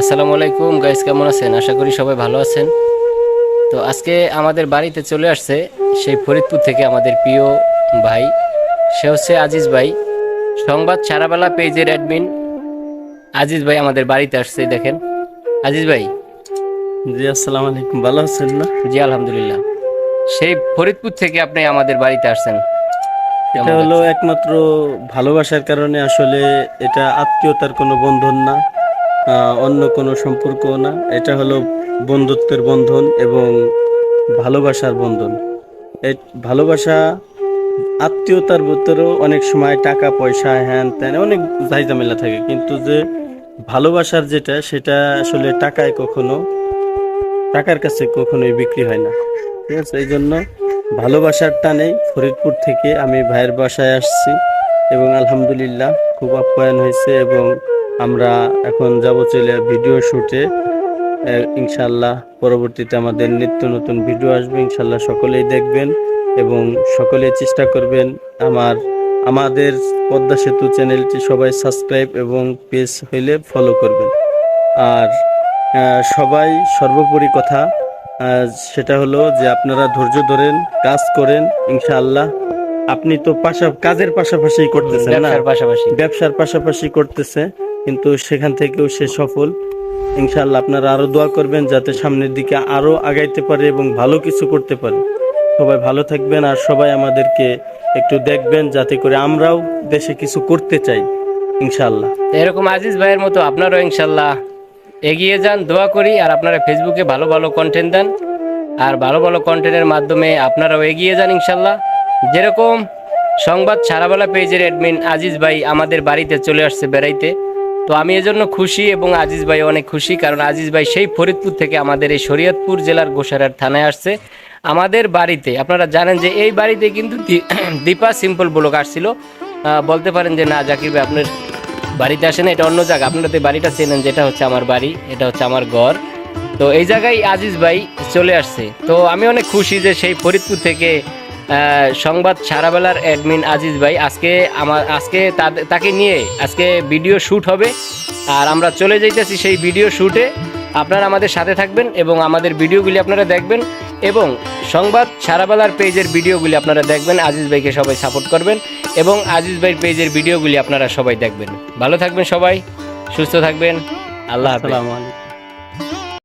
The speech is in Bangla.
আসসালামু আলাইকুম। গাইস কেমন আছেন? আশা করি সবাই ভালো আছেন। তো আজকে আমাদের বাড়িতে চলে আসছে সেই ফরিদপুর থেকে আমাদের প্রিয় ভাই। সে হচ্ছে আজিজ ভাই। সংবাদ সারাবেলা পেজের অ্যাডমিন আজিজ ভাই আমাদের বাড়িতে আসছে দেখেন। আজিজ ভাই। জি আসসালামু আলাইকুম। ভালো আছেন না? জি আলহামদুলিল্লাহ। সেই ফরিদপুর থেকে আপনি আমাদের বাড়িতে আসছেন। এটা হলো একমাত্র ভালোবাসার কারণে আসলে এটা আত্মীয়তার কোনো বন্ধন না। অন্য কোনো সম্পর্ক না। এটা হলো বন্ধুত্বের বন্ধন এবং ভালোবাসার বন্ধন। এই ভালোবাসা, আত্মীয়তার ভিতরেও অনেক সময় টাকা, পয়সা, হ্যান ত্যান, অনেক ঝামেলা থাকে। কিন্তু যে ভালোবাসার যেটা, সেটা আসলে টাকায় কখনো, টাকার কাছে কখনোই বিক্রি হয় না। ঠিক আছে? এই জন্য ভালোবাসার টানে ফরিদপুর থেকে আমি ভাইয়ের বাসায় আসছি এবং আলহামদুলিল্লাহ খুব আপ্যায়ন হয়েছে এবং আমরা এখন যাব চলে ভিডিও শুটে। ইনশাল্লাহ পরবর্তীতে আমাদের নিত্য নতুন ভিডিও আসবে ইনশাল্লাহ সকলেই দেখবেন এবং সকলেই চেষ্টা করবেন আমার আমাদের পদ্মা সেতু চ্যানেলটি সবাই সাবস্ক্রাইব এবং পেজ হইলে ফলো করবেন। আর সবাই সর্বোপরি কথা সেটা হলো যে আপনারা ধৈর্য ধরেন কাজ করেন ইনশাআল্লাহ। আপনি তো পাশা কাজের পাশাপাশি করতেছেন না? পাশাপাশি। ব্যবসার পাশাপাশি করতেছে। কিন্তু সেখান থেকেও সে সফল। ইনশাল্লাহ আপনারা আরও দোয়া করবেন যাতে সামনের দিকে আরও আগাইতে পারে এবং ভালো কিছু করতে পারে। সবাই ভালো থাকবেন আর সবাই আমাদেরকে একটু দেখবেন যাতে করে আমরাও দেশে কিছু করতে চাই ইনশাল্লাহ এরকম আজিজ ভাইয়ের মতো আপনারাও ইনশাল্লাহ এগিয়ে যান, দোয়া করি আর আপনারা ফেসবুকে ভালো ভালো কন্টেন্ট দেন। আর ভালো ভালো কন্টেন্টের মাধ্যমে আপনারাও এগিয়ে যান ইনশাল্লাহ যেরকম সংবাদ সারাবেলা পেজের অ্যাডমিন আজিজ ভাই আমাদের বাড়িতে চলে আসছে বেড়াইতে। তো আমি এজন্য খুশি এবং আজিজ ভাই অনেক খুশি, কারণ আজিজ ভাই সেই ফরিদপুর থেকে আমাদের এই শরীয়তপুর জেলার গোসারার থানায় আসছে। আমাদের বাড়িতে, আপনারা জানেন যে এই বাড়িতে কিন্তু দীপা সিম্পল ব্লক আসছিল। বলতে পারেন যে না, জাকির ভাই আপনার বাড়িতে আসেন, এটা অন্য জায়গা। আপনারা তো বাড়িটা চেনেন, যেটা হচ্ছে আমার বাড়ি, এটা হচ্ছে আমার ঘর। তো এই জায়গায় আজিজ ভাই চলে আসছে। তো আমি অনেক খুশি যে সেই ফরিদপুর থেকে সংবাদ সারাবেলার অ্যাডমিন আজিজ ভাই, আজকে আমার, আজকে তাকে নিয়ে আজকে ভিডিও শ্যুট হবে। আর আমরা চলে যাইতেছি সেই ভিডিও শ্যুটে আপনারা আমাদের সাথে থাকবেন এবং আমাদের ভিডিওগুলি আপনারা দেখবেন এবং সংবাদ সারাবেলার পেজের ভিডিওগুলি আপনারা দেখবেন। আজিজ ভাইকে সবাই সাপোর্ট করবেন এবং আজিজ ভাইয়ের পেজের ভিডিওগুলি আপনারা সবাই দেখবেন। ভালো থাকবেন সবাই, সুস্থ থাকবেন। আল্লাহ আসসালামু আলাইকুম।